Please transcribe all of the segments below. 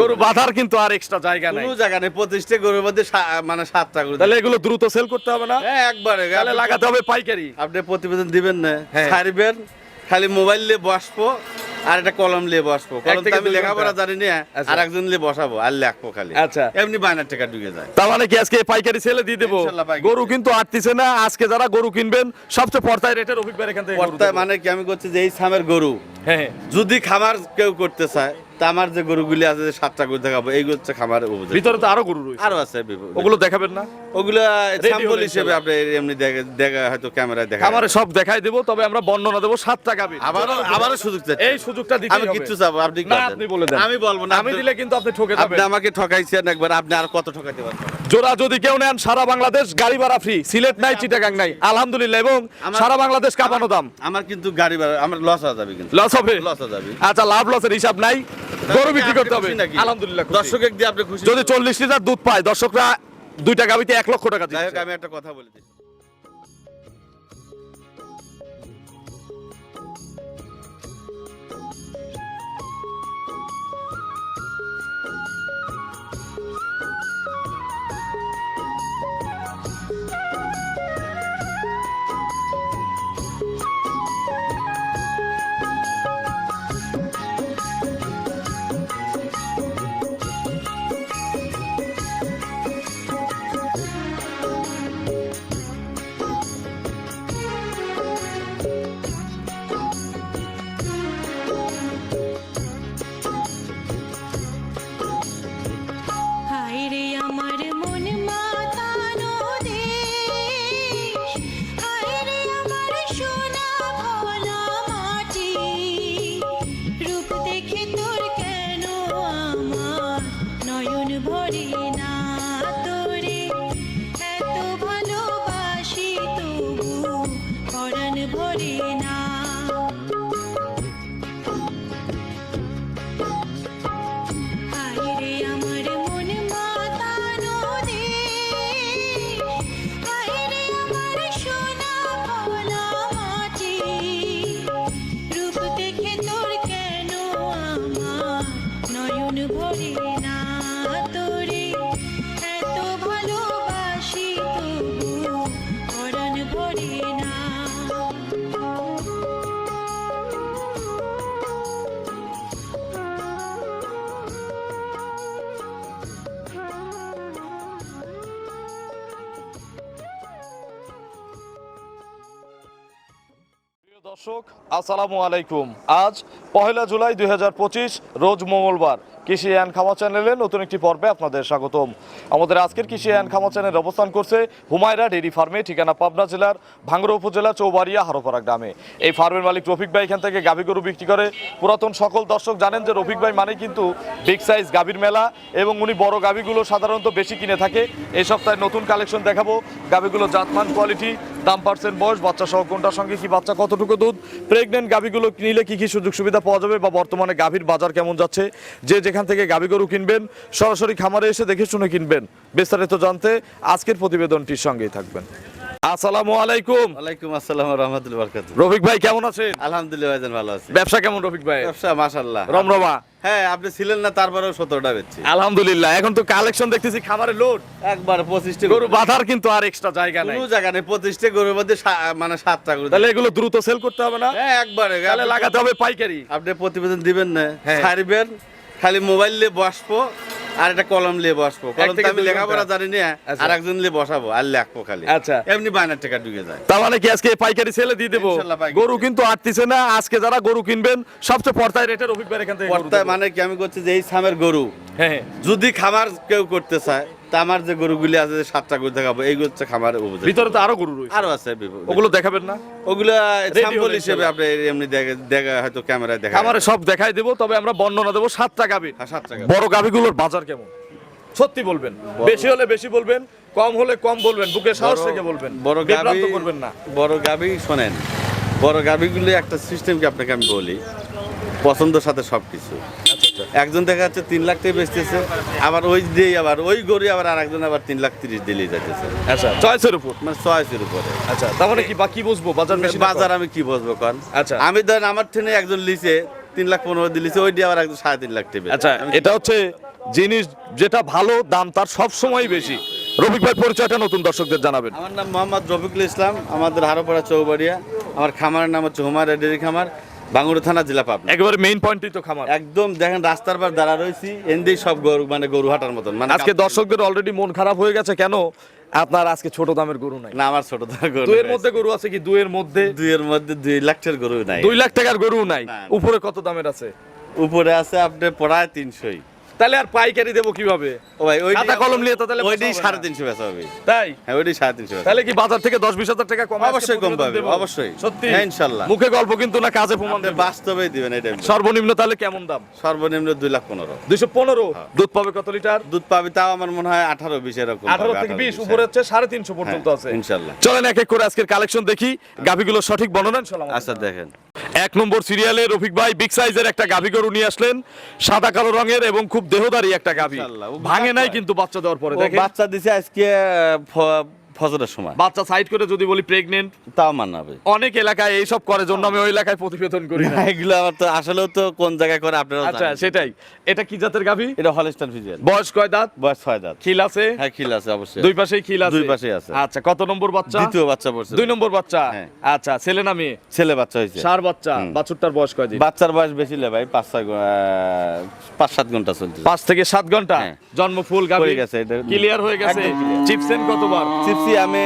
গরু বাঁধার কিন্তু আর এক্সট্রা জায়গা নাই। কোনো জায়গা নেই পঁচিশটা গরুর মধ্যে মানে সাতটা গরু। তাহলে এগুলো দ্রুত সেল করতে হবে না? হ্যাঁ একবারে। তাহলে লাগাতে হবে পাইকারি। আপনি প্রতিবেদন দিবেন না হ্যাঁ। ছাড়বেন খালি মোবাইল নিয়ে বসবো আর একটা কলম নিয়ে বসবো। কলম তো আমি লেখাপড়া জানি না আচ্ছা। আর একজন নিয়ে বসাবো আর লেখবো খালি। আচ্ছা। এমনি বায়নার টাকা ঢুকে যায়। তার মানে কি আজকে পাইকারি সেলে দিয়ে দেবো? গরু কিন্তু আটতিছে না আজকে যারা গরু কিনবেন সবচেয়ে পর্তায় রেটের অভিজ্ঞতা এখান থেকে পর্তায় মানে কি আমি করছি যে এই সামের গরু হ্যাঁ হ্যাঁ। যদি খামার কেউ করতে চায় তা আমার যে গরুগুলি আছে যে সাতটা গরু দেখাবো এইগুলো হচ্ছে খামার উপযোগী। ভিতরে তো আরও গরু রয়েছে। আরও আছে ওগুলো দেখাবেন না? ওগুলো স্যাম্পল হিসেবে আপনি এমনি দেখা হয়তো ক্যামেরায় দেখা আমার সব দেখাই দেবো তবে আমরা বর্ণনা দেবো সাতটা গাবি আবারও আবারও সুযোগ চাই এই সুযোগটা দিতে আমি কিচ্ছু চাবো আপনি। আপনি বলে দেন। আমি বলব না আমি দিলে কিন্তু আপনি ঠকে আপনি আমাকে ঠকাইছেন একবার আপনি আর কত ঠকাইতে পারবেন? জোড়া যদি কেউ নেন সারা বাংলাদেশ গাড়ি ভাড়া ফ্রি সিলেট নাই চিটাগাং নাই। আলহামদুলিল্লাহ এবং সারা বাংলাদেশ কাঁপানো দাম। আমার কিন্তু গাড়ি ভাড়া আমার লস হয়ে যাবে কিন্তু। লস হবে? লস হয়ে যাবে। আচ্ছা লাভ লসের হিসাব নাই। গরু বিক্রি করতে হবে। আলহামদুলিল্লাহ দর্শক একদি আপনি খুশি যদি চল্লিশ লিটার দুধ পায় দর্শকরা দুইটা গাবিতে এক লক্ষ টাকা দিচ্ছে। আমি একটা কথা বলে দিই আসসালামু আলাইকুম। আজ পহেলা জুলাই দুই হাজার পঁচিশ, রোজ মঙ্গলবার। কৃষি অ্যান্ড খামা চ্যানেলে নতুন একটি পর্বে আপনাদের স্বাগতম। আমাদের আজকের কৃষি অ্যান্ড খামা চ্যানেল অবস্থান করছে হুমায়রা ডেইরি ফার্মে, ঠিকানা পাবনা জেলার ভাঙ্গুড়া উপজেলা, চৌবাড়িয়া, হারোপাড়া গ্রামে। এই ফার্মের মালিক রফিক ভাই এখান থেকে গাভী গরু বিক্রি করে। পুরাতন সকল দর্শক জানেন যে রফিক ভাই মানে কিন্তু বিগ সাইজ গাভীর মেলা এবং উনি বড় গাভীগুলো সাধারণত বেশি কিনে থাকে। এই সপ্তাহে নতুন কালেকশন দেখাবো। গাভীগুলো জাতমান, কোয়ালিটি দাম পারছেন বয়স বাচ্চা সহ কোনটার সঙ্গে কি বাচ্চা, কতটুকু দুধ? প্রেগনেন্ট গাভীগুলো কিনলে কি কি সুযোগ সুবিধা পাওয়া যাবে বা বর্তমানে গাভীর বাজার কেমন যাচ্ছে? যে যেখান থেকে গাভী গরু কিনবেন, সরাসরি খামারে এসে দেখে শুনে কিনবেন। বিস্তারিত জানতে আজকের প্রতিবেদনটির সঙ্গেই থাকবেন। আসসালামু আলাইকুম। ওয়ালাইকুম আসসালাম রহমতুল্লাহ বরকাত রফিক ভাই কেমন আছেন? আলহামদুলিল্লাহ ভাইজান ভালো আছি। ব্যবসা কেমন রফিক ভাই? ব্যবসা মাশাল্লাহ রমরমা হ্যাঁ আপনি ছিলেন না তারপরেও সতেরোটা বেচছি। আলহামদুলিল্লাহ এখন তো কালেকশন দেখতেছি খামারে লোড। একবার পঁচিশটা গরু বাঁধার কিন্তু আর এক্সট্রা জায়গা নাই। কোনো জায়গা নেই পঁচিশটা গরুর মধ্যে মানে সাতটা গরু তাহলে এগুলো দ্রুত সেল করতে হবে না? হ্যাঁ একবারে। তাহলে লাগাতে হবে পাইকারি। আপনি প্রতিবেদন দিবেন না হ্যাঁ। ছাড়বেন খালি মোবাইল নিয়ে বসবো আর একটা কলম নিয়ে বসবো। কলম তো আমি লেখাপড়া জানি না আচ্ছা। আর একজন নিয়ে বসাবো আর লেখবো খালি। আচ্ছা। এমনি বায়নার টাকা ঢুকে যায়। তাহলে মানে কি আজকে পাইকারি ছেলে দিয়ে দেবো? গরু কিন্তু আটতিছে না আজকে যারা গরু কিনবেন সবচেয়ে পর্তায় রেটের অভিজ্ঞতা এখান থেকে পর্তায় মানে কি আমি করছি যে এই সামের গরু হ্যাঁ হ্যাঁ। যদি খামার কেউ করতে চায় তা আমার যে গরুগুলি আছে যে সাতটা গরু দেখাবো এইগুলো হচ্ছে খামার উপযোগী। ভিতরে তো আরও গরু রয়েছে। আরও আছে। ওগুলো দেখাবেন না? ওগুলো স্যাম্পল হিসেবে আপনি এমনি দেখা দেখা হয়তো ক্যামেরায় দেখা খামারে সব দেখাই দেবো তবে আমরা বর্ণনা দেবো সাতটা গাভীর হ্যাঁ, সাত টাকা বড় গাভীগুলোর বাজার কেমন? সত্যি বলবেন। বেশি হলে বেশি বলবেন কম হলে কম বলবেন বুকে সাহস বড়- থেকে বলবেন। বড় বিভ্রান্ত গাভী করবেন না। বড় গাভী শোনেন বড় গাভীগুলি একটা সিস্টেমকে আপনাকে আমি বলি? পছন্দের সাথে সবকিছু। আচ্ছা, একজন দেখা যাচ্ছে তিন লাখ টাকা বেচতেছে আবার ওই দিয়ে আবার ওই গরু আবার আরেকজন আবার তিন লাখ তিরিশ দিলেই যাইতেছে। আচ্ছা চয়েসের উপর? মানে চয়েসের উপরে। আচ্ছা তার মানে কি বাকি বুঝব? বাজার? বাজার আমি কি বসবো কন? আচ্ছা। আমি ধরেন আমার ট্রেনে একজন লিছে তিন লাখ পনেরো দিলিছে ওইটি আবার একজন সাড়ে তিন লাখ টেবে আচ্ছা এটা হচ্ছে জিনিস যেটা ভালো দাম তার সব সময় বেশি। রফিক ভাই পরিচয়টা নতুন দর্শকদের জানাবেন। আমার নাম মোহাম্মদ রফিকুল ইসলাম আমাদের হারোপাড়া চৌবাড়িয়া। আমার খামারের নাম হচ্ছে হুমার ডেরি খামার। বাঙ্গুড়া থানা জেলা পাবনা। একেবারে মেইন পয়েন্টই তো খামার। একদম দেখেন রাস্তার পার দাঁড়া রয়েছি এন্ডেই সব গরু মানে গরু হাঁটার মতন। মানে আজকে দর্শকদের অলরেডি মন খারাপ হয়ে গেছে কেন? আপনার আজকে ছোট দামের গরু নাই। না আমার ছোট দামের গরু দুইয়ের মধ্যে গরু আছে কি? দুইয়ের মধ্যে? দুইয়ের মধ্যে দুই লাখের গরু নাই। দুই লাখ টাকার গরু নাই। উপরে কত দামের আছে? উপরে আছে আপনি প্রায় তিনশোই। তাহলে আর পাইকারি দেবো কীভাবে? ও ভাই ওই খাতা কলম নিয়ে তো তাহলে সাড়ে তিনশো বেচা হবে। তাই? হ্যাঁ সাড়ে তিনশো তাহলে কি বাজার থেকে দশ বিশ হাজার টাকা কম অবশ্যই কম পাবে, অবশ্যই। সত্যি? হ্যাঁ, ইনশাল্লাহ। মুখে গল্প কিন্তু না কাজে প্রমাণ দেবে। বাস্তবেই দিবেন এটা সর্বনিম্ন তাহলে কেমন দাম? সর্বনিম্ন দুই লাখ পনেরো। দুইশো পনেরো? দুধ পাবে কত লিটার? দুধ পাবে তাও আমার মনে হয় আঠারো বিশ এরকম আঠারো থেকে বিশ উপরে হচ্ছে সাড়ে তিনশো পর্যন্ত হ্যাঁ, আছে। ইনশাল্লাহ। চলেন এক এক করে আজকের কালেকশন দেখি। গাভিগুলো সঠিক বর্ণনা আচ্ছা দেখেন। এক নম্বর সিরিয়ালে রফিক ভাই বিগ সাইজের একটা গাভী গরু নিয়ে আসলেন। সাদা কালো রঙের এবং খুব দেহদারি একটা গাভী। ভাঙে নাই কিন্তু বাচ্চা দেওয়ার পরে বাচ্চা দিছে আজকে ফজরের সময়। বাচ্চা সাইড করে যদি বলি প্রেগনেন্ট তাও মানাবে। অনেক এলাকায় এইসব করে জন্য আমি ওই এলাকায় প্রতিবেদন করি না। এগুলো আমার তো আসলেও তো কোন জায়গায় করে আপনারা আচ্ছা সেটাই। এটা কি জাতের গাভি? এটা বয়স কয় দাঁত? বয়স ছয় দাঁত। খিল আছে? হ্যাঁ খিল আছে অবশ্যই। দুই পাশেই খিল আছে? দুই পাশেই আছে। আচ্ছা কত নম্বর বাচ্চা? দ্বিতীয় বাচ্চা পড়ছে। দুই নম্বর বাচ্চা? হ্যাঁ। আচ্ছা ছেলে না মেয়ে? ছেলে বাচ্চা হয়েছে। সার বাচ্চা। বাছুরটার বয়স কয় দিন? বাচ্চার বয়স বেশি লে ভাই পাঁচ ছয় পাঁচ সাত ঘণ্টা চলছে পাঁচ থেকে সাত ঘণ্টা? হ্যাঁ। জন্ম ফুল গাভি? হয়ে গেছে, এটা- ক্লিয়ার হয়ে গেছে। চিপসেন কতবার? চিপসি আমি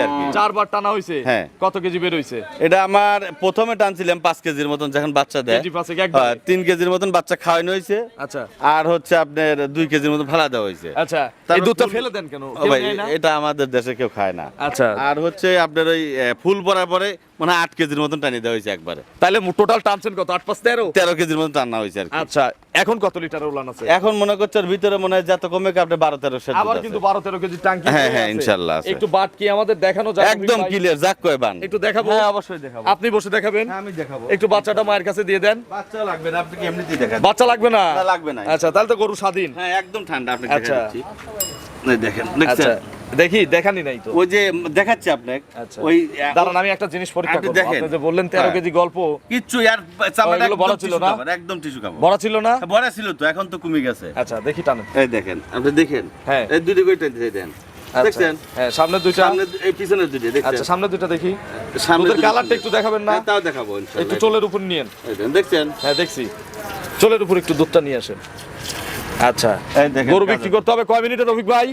আর কি। চারবার টানা হয়েছে হ্যাঁ। কত কেজি বের হয়েছে এটা আমার প্রথমে টানছিলাম পাঁচ কেজির মতন যখন বাচ্চা দেয়? হ্যাঁ, তিন কেজির মতন বাচ্চা খাওয়ানো হয়েছে আচ্ছা। আর হচ্ছে আপনার দুই কেজির মতন ফেলা দেওয়া হয়েছে আচ্ছা এই দুধটা ফেলে দেন কেন? ভাই এটা আমাদের দেশে কেউ খায় না। আচ্ছা। আর হচ্ছে আপনার ওই ফুল পরার পরে মানে আট কেজির মতন টানিয়ে দেওয়া হয়েছে একবারে। তাহলে টোটাল টানছেন কত? আট পাঁচ তেরো? তেরো কেজির মতন টানা হয়েছে আর আচ্ছা এখন কত লিটার উলান আছে? এখন মনে করছে ভিতরে মনে হয় যত কমে আপনি বারো তেরো সেট আবার কিন্তু বারো তেরো কেজি টাঙ্কি হ্যাঁ, হ্যাঁ, ইনশাল্লাহ একটু বাট কি আমাদের দেখানো যায় একদম? ক্লিয়ার যাক কয় বান। একটু দেখাবো? হ্যাঁ অবশ্যই দেখাবো। আপনি বসে দেখাবেন? হ্যাঁ, আমি দেখাবো। একটু বাচ্চাটা মায়ের কাছে দিয়ে দেন। বাচ্চা লাগবে না আপনি এমনিতেই দেখান বাচ্চা লাগবে না? লাগবে না। আচ্ছা তাহলে তো গরু স্বাধীন। হ্যাঁ একদম ঠান্ডা আপনি আচ্ছা। দেখেন আচ্ছা। দেখি দেখানি নাই তো। ওই যে দেখাচ্ছি আপনাকে। আচ্ছা। ওই দাঁড়ান আমি একটা জিনিস পরীক্ষা করব। আপনি যে বললেন তেরো হ্যাঁ। কেজি গল্প কিচ্ছু আর চামড়া বড় ছিল না? একদম টিস্যু কাপড়। বড় ছিল না? বড় ছিল তো এখন তো কমে গেছে। আচ্ছা দেখি টানেন। এই দেখেন আপনি দেখেন। হ্যাঁ। এই দুটো দিয়ে দেন। আচ্ছা। দেখছেন? হ্যাঁ সামনে দুইটা। সামনে এই পিছনের দুটো দেখছেন? আচ্ছা সামনে দুইটা দেখি। সামনে কালারটা একটু দেখাবেন না? হ্যাঁ, তাও দেখাবো ইনশাআল্লাহ। একটু চোলের উপর নিয়েন। দেখেন, দেখছেন? হ্যাঁ দেখছি। চোলের উপর একটু দুধটা নিয়ে আসেন। আচ্ছা। দেখেন গরু বিক্রি করতে হবে কয় মিনিটে রফিক ভাই?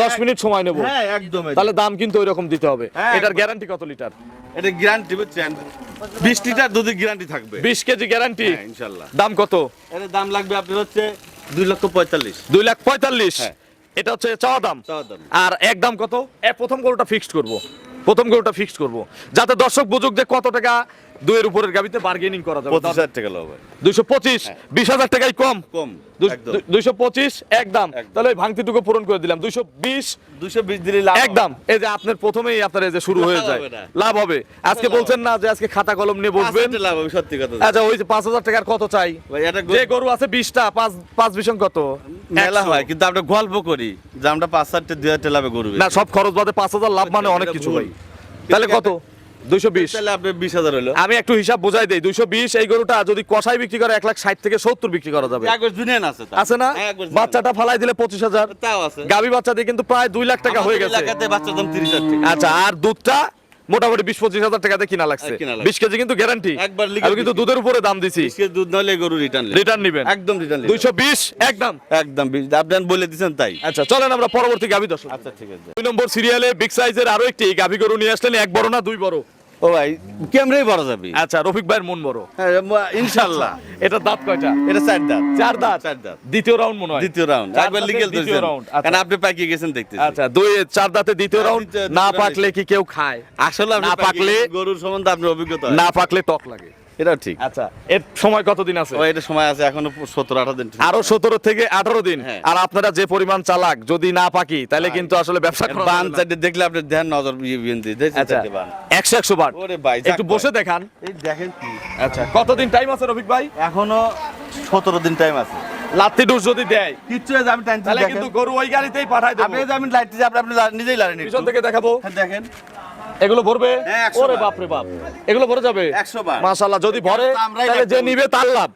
দশ মিনিট সময় নেব। হ্যাঁ একদম তাহলে দাম কিন্তু ওই রকম দিতে হবে। হ্যাঁ, এটার গ্যারান্টি কত লিটার? এটা গ্যারান্টি বুঝছেন? বিশ লিটার দুধের গ্যারান্টি থাকবে। বিশ কেজি গ্যারান্টি ইনশাল্লাহ। দাম কত? এর দাম লাগবে আপনার হচ্ছে দুই লক্ষ পঁয়তাল্লিশ। দুই লাখ পঁয়তাল্লিশ? হ্যাঁ। এটা হচ্ছে চাওয়া দাম। আর এক দাম কত? এ প্রথম গরুটা ফিক্সড করব। প্রথম গরুটা ফিক্সড করব। যাতে দর্শক বুঝুক যে কত টাকা দুইয়ের উপরের গাবিতে বার্গেনিং করা যাবে। পঁচিশ হাজার টাকা লাগবে দুইশো পঁচিশ বিশ হাজার টাকাই কম। কম দুইশো পঁচিশ একদম। তাহলে ওই ভাঙতিটুকু পূরণ করে দিলাম। দুইশো বিশ দুশো বিশ দিলে লাভ একদম। এই যে আপনার প্রথমেই আপনার এই যে শুরু হয়ে যায়। লাভ হবে। আজকে বলছেন না যে আজকে খাতা কলম নিয়ে বসবেন। বসবেন লাভ হবে সত্যি কথা। আচ্ছা ওই যে পাঁচ হাজার টাকার কত চাই? ভাই এটা যে গরু আছে বিশটা পাঁচ পাঁচ বিশন কত? মেলা হয় কিন্তু আমরা গল্প করি যে আমরা পাঁচ চারটে দুই হাজার লাভে গরু না সব খরচ বাদে পাঁচ হাজার লাভ মানে অনেক কিছু। ভাই। তাহলে কত? দুইশো বিশ। তাহলে বিশ হাজার হলো। আমি একটু হিসাব বোঝাই দেই দুইশো বিশ এই গরুটা যদি কষাই বিক্রি করে এক লাখ ষাট থেকে সত্তর বিক্রি করা যাবে। আছে না? বাচ্চাটা ফালাই দিলে পঁচিশ হাজার। গাভী বাচ্চা দিয়ে কিন্তু প্রায় দুই লাখ টাকা হয়ে গেছে। আচ্ছা আর দুধটা? মোটামুটি বিশ পঁচিশ হাজার টাকাতে কিনা লাগছে। বিশ কেজি কিন্তু গ্যারান্টি একবার লিখে কিন্তু দুধের উপরে দাম দিছি। দুধ নাহলে গরু রিটার্ন রিটার্ন নিবেন। একদম রিটার্ন দুইশো বিশ একদম। একদম বিশ। আপনি বলে দিচ্ছেন তাই। আচ্ছা চলেন আমরা পরবর্তী গাভী দর্শক। আচ্ছা ঠিক আছে। দুই নম্বর সিরিয়ালে বিগ সাইজের আরও একটি গাভী গরু নিয়ে আসলেন এক বড় না দুই বড়? ও ভাই ক্যামেরাই বড় যাবে? আচ্ছা রফিক ভাইয়ের মন বড়। হ্যাঁ, ইনশাল্লাহ। এটা দাঁত কয়টা? এটা চার দাঁত। চার দাঁত? চার দাঁত। দ্বিতীয় রাউন্ড মনে হয়। দ্বিতীয় রাউন্ড একবার লিগেল দ্বিতীয় রাউন্ড আচ্ছা। কারণ আপনি পাকিয়ে গেছেন দেখতে আচ্ছা দুই চার দাঁতে দ্বিতীয় হ্যাঁ, রাউন্ড না পাকলে কি কেউ খায়? আসলে না পাকলে- গরুর সম্বন্ধে আপনার অভিজ্ঞতা না পাকলে টক লাগে। এটাও ঠিক। আচ্ছা এর সময় কতদিন আছে? এটা সময় আছে এখনও সতেরো আঠারো দিন। আরও সতেরো থেকে আঠারো দিন। হ্যাঁ। আর আপনারা যে পরিমাণ চালাক যদি না পাকি তাহলে কিন্তু আসলে ব্যবসা বান দেখলে আপনি ধ্যান নজর ইয়ে আচ্ছা একশো একশো বার ওরে ভাই, একটু বসে দেখান। দেখেন কি। আচ্ছা কতদিন টাইম আছে রফিক ভাই? এখনও সতেরো দিন টাইম আছে। লাত্তি ডুস যদি দেয় কিচ্ছু আমি টাইম তাহলে কিন্তু গরু ওই গাড়িতেই পাঠাই দেবো। যে আমি লাইট আপনি আপনি নিজেই লাইন পিছন থেকে দেখাবো। দেখেন। এগুলো ভরবে? হ্যাঁ, 100 ওরে বাপরে বাপ। রে বাপ এগুলো ভরে যাবে? 100 বার। যদি ভরে তাহলে যে নিবে তার লাভ।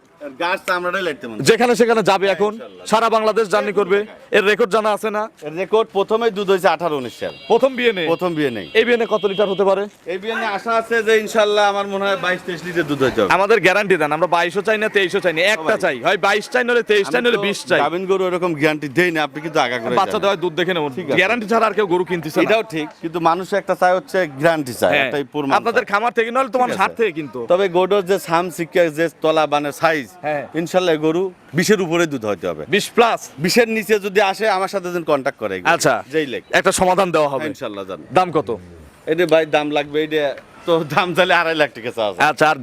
যেখানে সেখানে যাবে এখন। সারা বাংলাদেশ জার্নি করবে। এর রেকর্ড জানা আছে না? রেকর্ড প্রথমে দুধ হয়েছে আঠারো উনিশ সাল। প্রথম বিয়ে নেই? প্রথম বিয়ে নেই। এই বিয়ে কত লিটার হতে পারে? এই বিয়ে আশা আছে যে ইনশাল্লাহ আমার মনে হয় বাইশ তেইশ লিটার দুধ হয়ে যাবে। আমাদের গ্যারান্টি দেন আমরা বাইশও চাই না তেইশও চাই না। একটা চাই। হয় বাইশ চাই নলে তেইশ চাই নলে বিশ চাই। গাভিন গরু এরকম গ্যারান্টি দেই না আপনি কিন্তু আগা করে বাচ্চা। দেওয়ার দুধ দেখে নেব। ঠিক গ্যারান্টি ছাড়া আর কেউ গরু কিনতেছে না। এটাও ঠিক কিন্তু মানুষ একটা চায় হচ্ছে গ্যারান্টি হ্যাঁ। এটাই আপনাদের খামার থেকে নলে তোমার হাত থেকে কিন্তু। তবে গরুর যে সাম শিক্ষা যে তলা বানের সাইজ হ্যাঁ। ইনশাল্লাহ গরু বিশের উপরে দুধ হবে। বিশ প্লাস বিশের নিচে যদি আসে আমার সাথে যেন কন্ট্যাক্ট করে আচ্ছা। যেই লেখ একটা সমাধান দেওয়া হবে। ইনশাল্লাহ জান। দাম কত? এটা ভাই দাম লাগবে এটা তো দাম চাইলে আড়াই লাখ টাকা চাওয়া আচ্ছা আর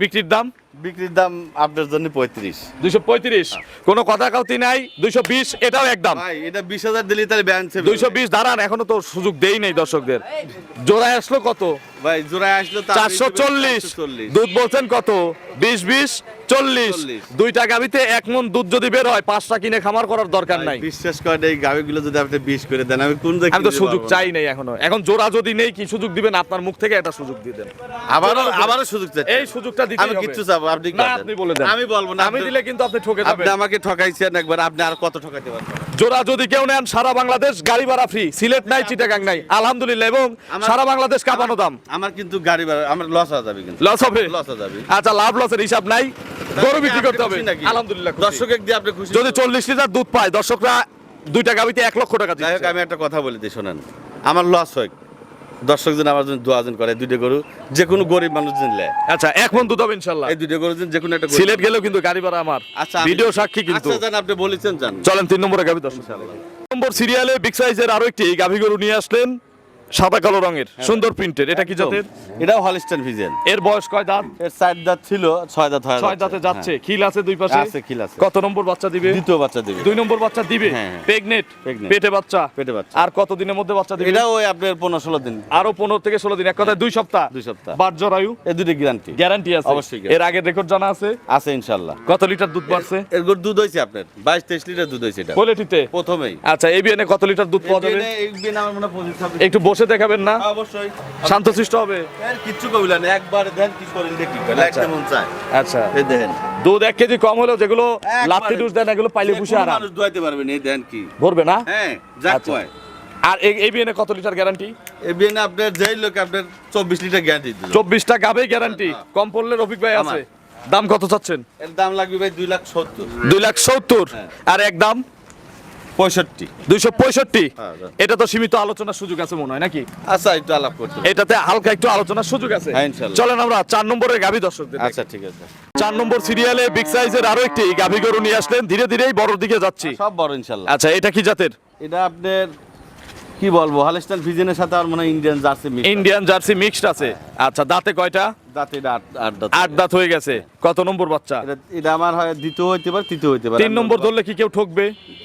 বিক্রির দাম? বিক্রির দাম আপনার জন্য পঁয়ত্রিশ। দুইশো পঁয়ত্রিশ। কোনো কথা কাউতি নাই দুইশো বিশ এটাও একদম ভাই এটা বিশ হাজার দিলে তাহলে ব্যান দুইশো বিশ দাঁড়ান এখনও তো সুযোগ দেই নেই দর্শকদের। জোড়ায় আসলো কত? ভাই জোড়ায় আসলো চারশো চল্লিশ। দুধ বলছেন কত? বিশ বিশ চল্লিশ। দুইটা গাবিতে এক মন দুধ যদি বের হয় পাঁচটা কিনে খামার করার দরকার নাই। বিশ্বাস করেন এই গাভিগুলো যদি আপনি বিশ করে দেন আমি কোন আমি তো সুযোগ চাই নাই এখনও। এখন জোড়া যদি নেই কি সুযোগ দিবেন? আপনার মুখ থেকে একটা সুযোগ দিয়ে দেন। আবারও আবারও সুযোগ চাই এই সুযোগটা দিতে আমি কিচ্ছু চাবো আপনি না আপনি বলে দেন। আমি বলব না আমি দিলে কিন্তু আপনি ঠকে যাবেন। আপনি আমাকে ঠকাইছেন একবার আপনি আর কত ঠকাইতে পারবেন? জোড়া যদি কেউ নেন সারা বাংলাদেশ গাড়ি ভাড়া ফ্রি সিলেট নাই চিটাগাং নাই। আলহামদুলিল্লাহ এবং সারা বাংলাদেশ কাঁপানো দাম। আমার কিন্তু গাড়ি ভাড়া আমার লস হয়ে যাবে কিন্তু। লস হবে? লস হয়ে যাবে। আচ্ছা লাভ লসের হিসাব নাই। গরু বিক্রি করতে হবে? আলহামদুলিল্লাহ দর্শক দিয়ে আপনি খুশি যদি চল্লিশ লিটার দুধ পায় দর্শকরা দুইটা গাবিতে এক লক্ষ টাকা দিচ্ছে। আমি একটা কথা বলে দিই শোনেন। আমার লস হয়। দর্শক জন আমার জন্য দোয়া জন করে দুইটা গরু যে কোনো গরিব মানুষ জিনলে। আচ্ছা এক মন দুধ হবে ইনশাল্লাহ। এই দুইটা গরু যে কোনো একটা সিলেট গেলেও কিন্তু গাড়ি ভাড়া আমার। আচ্ছা ভিডিও সাক্ষী কিন্তু। আচ্ছা জান আপনি বলেছেন জান। চলেন তিন নম্বরে গাবি দর্শক নম্বর সিরিয়ালে বিগ সাইজের আরও একটি গাভি গরু নিয়ে আসলেন। সাদা কালো রঙের। হ্যাঁ। সুন্দর প্রিন্টের এটা কি জাতের এটাও হলিস্টান ভিজেন এর বয়স কয় দাঁত? এর চার দাঁত ছিল ছয় দাঁত হয় ছয় দাঁতে যাচ্ছে। খিল আছে দুই পাশে? আছে, খিল আছে। কত নম্বর বাচ্চা দিবে? দ্বিতীয় বাচ্চা দিবে। দুই নম্বর বাচ্চা দিবে? হ্যাঁ, হ্যাঁ। প্রেগনেট পেটে বাচ্চা? পেটে বাচ্চা। আর কত দিনের মধ্যে বাচ্চা দিবে? এটাও ওই আপনার পনেরো ষোলো দিন। আরও পনেরো থেকে ষোলো দিন। এক কথায় দুই সপ্তাহ? দুই সপ্তাহ। বাট জরায়ু এই দুটো গ্যারান্টি গ্যারান্টি আছে। অবশ্যই এর আগের রেকর্ড জানা আছে? আছে ইনশাল্লাহ কত লিটার দুধ বাড়ছে? এর দুধ হয়েছে আপনার। বাইশ তেইশ লিটার দুধ হয়েছে এটা। কোয়ালিটিতে? প্রথমেই। আচ্ছা এই বিয়ানে কত লিটার দুধ পাওয়া যাবে? এই বিন আমার মনে হয় পঁচিশ ছাব্বিশ। একটু বসে দেখাবেন না। অবশ্যই। শান্তশিষ্ট হবে। কিচ্ছু কবিলেন একবার দেন কি করেন দেখি আচ্ছা। মন চায়। আচ্ছা। এই দেখেন। দুধ এক কেজি কম হলেও যেগুলো। লাত্তি ডুস দেন এগুলো পাইলে যে পুষে আরাম মানুষ দোয়াইতে পারবেন এই দেন কি। ভরবে না? হ্যাঁ যাক আচ্ছা। কয়। আর এই- এই কত লিটার গ্যারান্টি এই বিন আপনার যেই লোক আপনার চব্বিশ লিটার গ্যারান্টি দিল। চব্বিশটা গাবে গ্যারান্টি কম পড়লে রফিক ভাই আছে। দাম কত চাচ্ছেন? এর দাম লাগবে ভাই দুই লাখ সত্তর। দুই লাখ সত্তর? হ্যাঁ। আর এক দাম? পঁয়ষট্টি। দুইশো পঁয়ষট্টি? হ্যাঁ, হ্যাঁ। এটা তো সীমিত আলোচনার সুযোগ আছে মনে হয় নাকি? আচ্ছা একটু আলাপ করতে এটাতে হালকা একটু আলোচনার সুযোগ আছে। হ্যাঁ, চলেন আমরা চার নম্বরের গাভী দর্শকদের আচ্ছা ঠিক আছে। চার নম্বর সিরিয়ালে বিগ সাইজের আরও একটি গাভী গরু নিয়ে আসলেন। ধীরে ধীরেই বড়র দিকে যাচ্ছি। সব বড় ইনশাল্লাহ। আচ্ছা এটা কি জাতের? এটা আপনার কি বলব হালিস্টান ফিজেনের সাথে আর মনে Indian jersey mix Indian jersey mixed আছে। আচ্ছা দাঁতে কয়টা? আট আট দাঁত। হয়ে গেছে। কত নম্বর বাচ্চা? এটা এটা আমার হয় দ্বিতীয় হইতে পারে তৃতীয় হইতে পারে। তিন নম্বর ধরলে কি কেউ ঠকবে?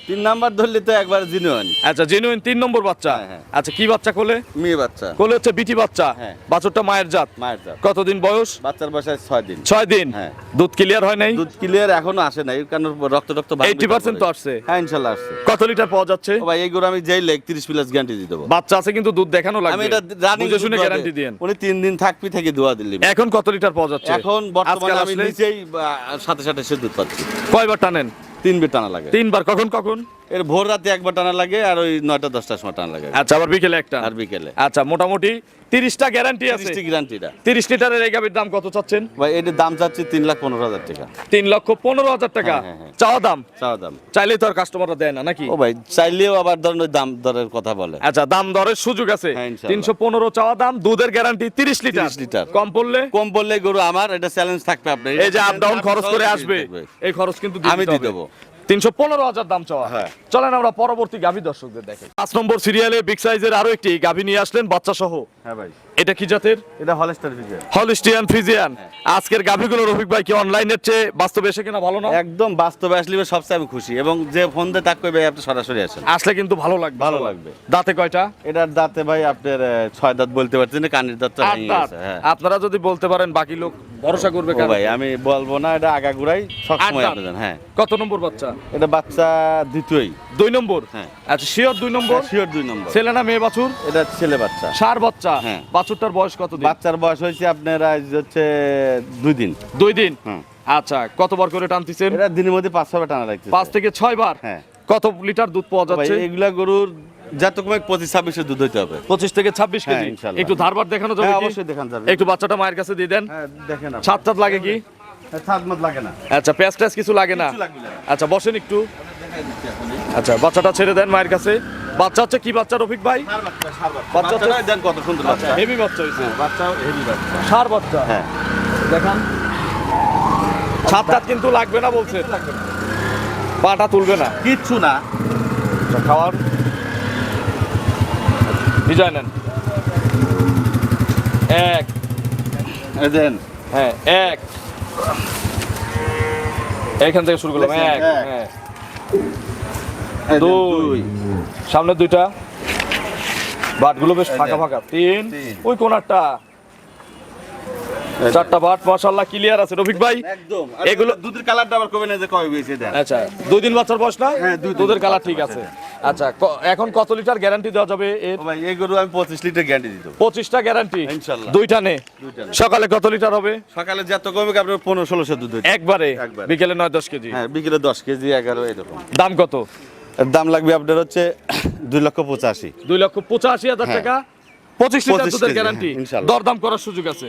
তিন নাম্বার ধরলে তো একবার জিনুয়ান আচ্ছা জেনুইন তিন নম্বর বাচ্চা। হ্যাঁ, হ্যাঁ। আচ্ছা কি বাচ্চা কোলে? মেয়ে বাচ্চা। কোলে হচ্ছে বিটি বাচ্চা। হ্যাঁ। মায়ের জাত। মায়ের জাত। কতদিন বয়স? বাচ্চার বয়স ছয় দিন। ছয় দিন। হ্যাঁ। দুধ ক্লিয়ার হয় নাই? দুধ ক্লিয়ার এখনও আসে নাই কারণ রক্ত রক্ত 80% তো আসছে। হ্যাঁ ইনশাল্লাহ আসছে। কত লিটার পাওয়া যাচ্ছে? ভাই এইগুলো আমি যেই লেগ তিরিশ প্লাস গ্যারান্টি দিয়ে দেবো। বাচ্চা আছে কিন্তু দুধ দেখানো আমি লাগবে। এটা রানিং শুনে গ্যারান্টি উনি তিন দিন থাকবি থেকে দোয়া দিল্লি এখন কত লিটার পাওয়া যাচ্ছে? এখন বর্তমানে আমি নিজেই নিচেই সাথে সাথে সে দুধ পাচ্ছি। কয়বার টানেন? তিনবার টানা লাগে। তিনবার? কখন কখন? এর ভোর রাতে একবার টানা লাগে আর ওই নয়টা দশটার সময় টানা লাগে। আচ্ছা আবার বিকেলে একটা? আর বিকেলে। আচ্ছা মোটামুটি তিরিশটা গ্যারান্টি আছে। গ্যারান্টিটা তিরিশ লিটারের এই গাভীর দাম কত চাচ্ছেন? ভাই এটির দাম চাচ্ছি তিন লাখ পনেরো হাজার টাকা। তিন লক্ষ পনেরো হাজার টাকা। হ্যাঁ, হ্যাঁ, হ্যাঁ। চাওয়া দাম? চাওয়া দাম। চাইলেই তো আর কাস্টমাররা দেয় না নাকি? ও ভাই চাইলেও আবার ধরেন ওই দাম দরের কথা বলে। আচ্ছা দাম দরের সুযোগ আছে। তিনশো পনেরো চাওয়া দাম দুধের গ্যারান্টি তিরিশ লিটার। লিটার। কম পড়লে? কম বললে গরু আমার এটা চ্যালেঞ্জ থাকবে আপনার। এই যে আপ ডাউন খরচ করে আসবে। এই খরচ কিন্তু আমি দিয়ে দেবো। তিনশো পনেরো হাজার দাম চাওয়া। হ্যাঁ। চলেন আমরা পরবর্তী গাভী দর্শকদের দেখে পাঁচ নম্বর সিরিয়ালে বিগ সাইজের আরও একটি গাভী নিয়ে আসলেন বাচ্চা সহ হ্যাঁ ভাই। এটা কি জাতের? এটা হলস্টার ফিজিয়ান। হলিস্টিয়ান ফ্রিজিয়ান আজকের গাভিগুলো রফিক ভাই কি অনলাইনের চেয়ে বাস্তবে এসে কিনা ভালো না? একদম বাস্তবে আসলে সবচেয়ে আমি খুশি এবং যে ফোন দিয়ে তাক করবে আপনি সরাসরি আসেন। আসলে কিন্তু ভালো লাগবে। ভালো লাগবে। দাঁতে কয়টা? এটার দাঁতে ভাই আপনার ছয় দাঁত বলতে পারছেন না কানের দাঁতটা ভেঙে গেছে হ্যাঁ। আপনারা যদি বলতে পারেন বাকি লোক ভরসা করবে কার ভাই আমি বলব না এটা আগাগুড়াই আট সবসময় দাঁত। আপনি জানেন হ্যাঁ। কত নম্বর বাচ্চা? এটা বাচ্চা দ্বিতীয়ই। দুই নম্বর? হ্যাঁ। আচ্ছা শিওর দুই নম্বর? শিওর দুই নম্বর। ছেলে না মেয়ে বাছুর? এটা ছেলে বাচ্চা। সার বাচ্চা? হ্যাঁ। বাছুরটার বয়স কত দিন বাচ্চার বয়স হয়েছে আপনার আজ হচ্ছে দুই দিন। দুই দিন? আচ্ছা কতবার করে টানতেছেন? এটা দিনের মধ্যে পাঁচ ছবে টানা রাখছে পাঁচ থেকে ছয় বার? হ্যাঁ। কত লিটার দুধ পাওয়া যাচ্ছে? এগুলা গরুর যত কমে পঁচিশ ছাব্বিশে দুধ হইতে হবে। পঁচিশ থেকে ছাব্বিশ হ্যাঁ, কেজি? একটু ধারবার দেখানো যাবে হ্যাঁ অবশ্যই দেখান যাবে। একটু বাচ্চাটা মায়ের কাছে দিয়ে দেন। দেখেন। ছাদ লাগে কি? লাগে না। আচ্ছা ট্যাচ কিছু লাগে না। আচ্ছা বসেন একটু। আচ্ছা বাচ্চাটা ছেড়ে দেন মায়ের কাছে। বাচ্চা হচ্ছে কি বাচ্চা রফিক ভাই? বাচ্চা দেন কত সুন্দর বাচ্চা। হেভি বাচ্চা হয়েছে। বাচ্চা হেভি বাচ্চা। সার বাচ্চা। হ্যাঁ। দেখান। ছাদ টাদ কিন্তু লাগবে না বলছে। পাটা তুলবে না। কিচ্ছু না। আচ্ছা, খাওয়ার। বিজয় নেন। এক। দেন। হ্যাঁ এক। এখান থেকে শুরু করলাম। এক। হ্যাঁ। দুই। সামনে দুইটা। বাটগুলো বেশ ফাঁকা ফাঁকা। তিন। ওই কোনারটা। চারটা বাট মাশাআল্লাহ ক্লিয়ার আছে। রফিক ভাই একদম। এগুলো- দুধের কালারটা আবার কবে না যে কবে বেশি দেন আচ্ছা দুই দিন বাচ্চার বয়স না হ্যাঁ, দুধের কালার ঠিক আছে। আচ্ছা এখন কত লিটার গ্যারান্টি দেওয়া যাবে এর? ভাই এই গরু আমি পঁচিশ লিটার গ্যারান্টি দিত পঁচিশটা গ্যারান্টি ইনশাল্লাহ। দুইটা নে। দুইটা সকালে কত লিটার হবে? সকালে যত কমে আপনার পনেরো ষোলোশো দুধ একবারে? একবারে। বিকেলে নয় দশ কেজি? হ্যাঁ বিকেলে দশ কেজি এগারো এরকম। দাম কত? এর দাম লাগবে আপনার হচ্ছে দুই লক্ষ পঁচাশি। দুই লক্ষ পঁচাশি হাজার হ্যাঁ। টাকা। পঁচিশ লিটার দুধের গ্যারান্টি দরদাম করার সুযোগ আছে।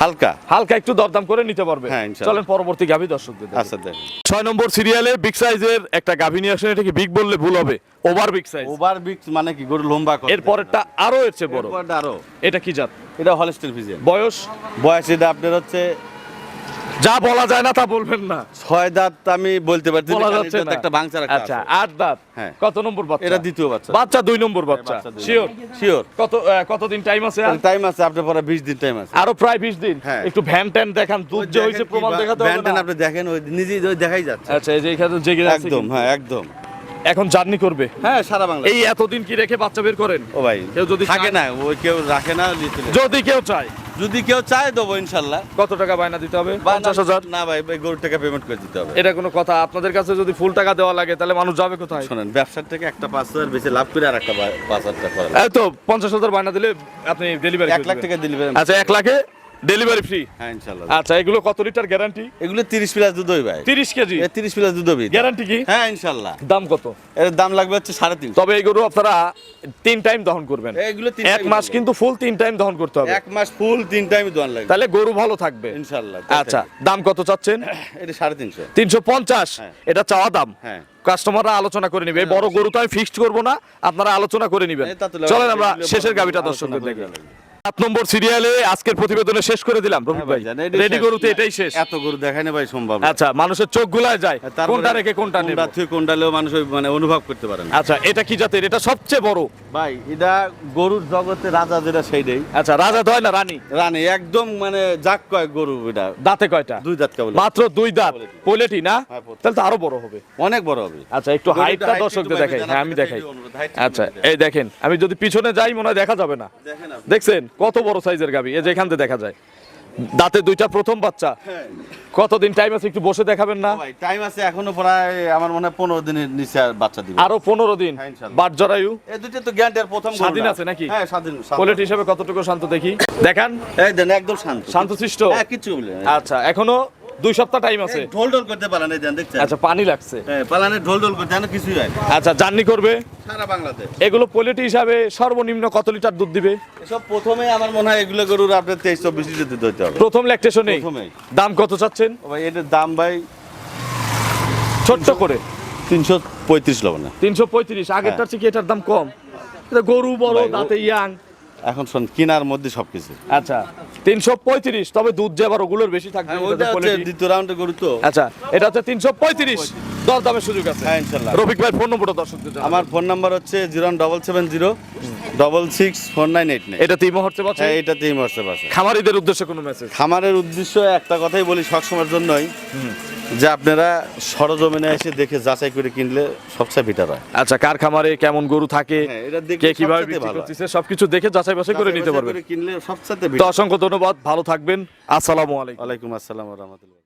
হালকা। হালকা একটু দরদাম করে নিতে পারবে। হ্যাঁ, চলেন পরবর্তী গাভী দর্শকদের আচ্ছা দেখেন। ছয় নম্বর সিরিয়ালে বিগ সাইজের একটা গাভী নিয়ে আসেন এটা কি বিগ বললে ভুল হবে? ওভার বিগ সাইজ ওভার বিক্স মানে কি গরু লম্বা পরেরটা আরও এর চেয়ে বড়। এরপরটা আরও। এটা কি জাত? এটা হলস্টেল ফিজিয়ান বয়স? বয়স এটা আপনার হচ্ছে যা বলা যায় না তা বলবেন না। ছয় দাঁত আমি বলতে পারছি বলা যাচ্ছে না। একটা ভাঙচা রাখা আচ্ছা আট দাঁত। হ্যাঁ। কত নম্বর বাচ্চা? এটা দ্বিতীয় বাচ্চা। বাচ্চা দুই নম্বর বাচ্চা। বাচ্চা শিওর শিওর কত কতদিন টাইম আছে আর? টাইম আছে আপনার পরে বিশ দিন টাইম আছে। আরও প্রায় বিশ দিন। হ্যাঁ। একটু ভ্যান ট্যান দেখান দুধ যে হয়েছে প্রমাণ দেখাতে হবে ব্যান্ডেন না? আপনি দেখেন ওই নিজেই দেখাই যাচ্ছে। আচ্ছা এই যে এখানে জেগে আছে একদম হ্যাঁ একদম। এখন জার্নি করবে? হ্যাঁ সারা বাংলা এই এতদিন কি রেখে বাচ্চা বের করেন? ও ভাই কেউ যদি থাকে না ওই কেউ রাখে না যদি কেউ চায়। যদি কেউ চায় দেবো ইনশাল্লাহ। কত টাকা বায়না দিতে হবে? পঞ্চাশ হাজার? না ভাই ভাই গরুর টাকা পেমেন্ট করে দিতে হবে। এটা কোনো কথা। আপনাদের কাছে যদি ফুল টাকা দেওয়া লাগে তাহলে মানুষ যাবে কোথায়? শোনেন ব্যবসার থেকে একটা পাঁচ হাজার বেশি লাভ করে আর একটা পাঁচ হাজার টাকা তো পঞ্চাশ হাজার বায়না দিলে আপনি ডেলিভারি এক লাখ টাকা দিলে আচ্ছা এক লাখে ডেলিভারি ফ্রি হ্যাঁ ইনশাল্লাহ আচ্ছা এগুলো কত লিটার গ্যারান্টি এগুলো তিরিশ প্লাস দুধ হই ভাই। তিরিশ কেজি? এ তিরিশ প্লাস দুধ হবি গ্যারান্টি কি? হ্যাঁ ইনশাল্লাহ দাম কত? এর দাম লাগবে হচ্ছে তবে আপনারা তিন টাইম দহন করবেন। এগুলো তিন এক মাস কিন্তু ফুল তিন টাইম দহন করতে হবে। এক মাস ফুল তিন টাইম দোয়ান লাগবে। তাহলে গরু ভালো থাকবে। ইনশাল্লাহ আচ্ছা দাম কত চাচ্ছেন? এটা সাড়ে তিনশো। তিনশো পঞ্চাশ। হ্যাঁ। এটা চাওয়া দাম। হ্যাঁ। কাস্টমাররা আলোচনা করে নিবে। বড় গরু তো আমি ফিক্সড করব না আপনারা আলোচনা করে নিবেন। চলেন আমরা শেষের গাবিটা করে লাগবে। সাত নম্বর সিরিয়ালে আজকের প্রতিবেদনে শেষ করে দিলাম ভাই। রেডি। গরুতে এটাই শেষ। এত গরু দেখায় না ভাই সম্ভব আচ্ছা মানুষের চোখ গুলায় যায় কোনটা রেখে কোনটা নেব? কোনটা থেকে কোনটালেও মানুষ মানে অনুভব করতে পারে না। আচ্ছা এটা কি জাতের? এটা সবচেয়ে বড়। ভাই এটা গরুর জগতে রাজা যেটা সেইটাই। আচ্ছা রাজা দয় না রানী? রানী একদম মানে যাক কয় গরু এটা। দাঁতে কয়টা? দুই দাঁত কেবল। মাত্র দুই দাঁত। পোলেটি না? হ্যাঁ, তাহলে তো আরও বড় হবে। অনেক বড় হবে। আচ্ছা একটু হাইটটা দর্শকদের দেখাই। হ্যাঁ আমি দেখাই। আচ্ছা এই দেখেন আমি যদি পিছনে যাই মনে হয় দেখা যাবে না। দেখেন দেখছেন? কত বড় সাইজের গাবি? এই যে এখান থেকে দেখা যায়। দাঁতে দুইটা প্রথম বাচ্চা। হ্যাঁ। কতদিন টাইম আছে একটু বসে দেখাবেন না? ভাই টাইম আছে এখনও প্রায় আমার মনে হয় পনেরো দিনের নিচে আর বাচ্চা দিবে। আরও পনেরো দিন? হ্যাঁ, বাট জরায়ু? এই দুইটা তো গ্যান্ডের প্রথম স্বাধীন আছে নাকি? হ্যাঁ স্বাধীন কোয়ালিটি পোলেট হিসেবে কতটুকু শান্ত দেখি? দেখান। এই দেন একদম শান্ত। শান্তশিষ্ট হ্যাঁ কিছু বলে আচ্ছা এখনও দুই সপ্তাহ টাইম আছে। ঢোল ঢোল করতে এই দেন দেখছেন? আচ্ছা পানি লাগছে। হ্যাঁ পালানে ঢোল ঢোল করতে যেন কিছুই হয় আচ্ছা জার্নি করবে? সারা বাংলাদেশ। এগুলো পোলেটি হিসাবে সর্বনিম্ন কত লিটার দুধ দিবে? এসব প্রথমে আমার মনে হয় এগুলো গরুর আপনার তেইশ চব্বিশ লিটার দুধ হইতে হবে। প্রথম ল্যাকটেশনে। দাম কত চাচ্ছেন? ভাই এটার দাম ভাই ছোট্ট করে। তিনশো পঁয়ত্রিশ লব না তিনশো পঁয়ত্রিশ আগেরটার থেকে এটার দাম কম? এটা গরু বড় দাঁতে ইয়াং এখন শোন কিনার মধ্যে সবকিছু। আচ্ছা তিনশো পঁয়ত্রিশ তবে দুধ যে আবার ওগুলোর বেশি থাকবে হ্যাঁ। দ্বিতীয় রাউন্ডে গরু তো। আচ্ছা এটা হচ্ছে তিনশো পঁয়ত্রিশ। দর দামের সুযোগ আছে। হ্যাঁ ইনশাল্লাহ। রফিক ভাই ফোন নম্বরটা আমার ফোন নাম্বার হচ্ছে zero double seven zero double six four nine eight nine হ্যাঁ এটাতেই হোয়াটসঅ্যাপ আছে। খামারিদের উদ্দেশ্যে কোনো মেসেজ খামারের উদ্দেশ্য একটা কথাই বলি সবসময়ের জন্যই যে আপনারা সরজমিনে এসে দেখে যাচাই করে কিনলে সবচেয়ে বেটার হয়। আচ্ছা কার খামারে কেমন গরু থাকে হ্যাঁ, কে কীভাবে বিক্রি ভালো করতেছে সবকিছু দেখে যাচাই বাছাই করে নিতে পারবেন। কিনলে সবচেয়ে অসংখ্য ধন্যবাদ ভালো থাকবেন আসসালামু আলাইকুম। ওয়ালাইকুম আসসালাম রহমতুল্লাহ।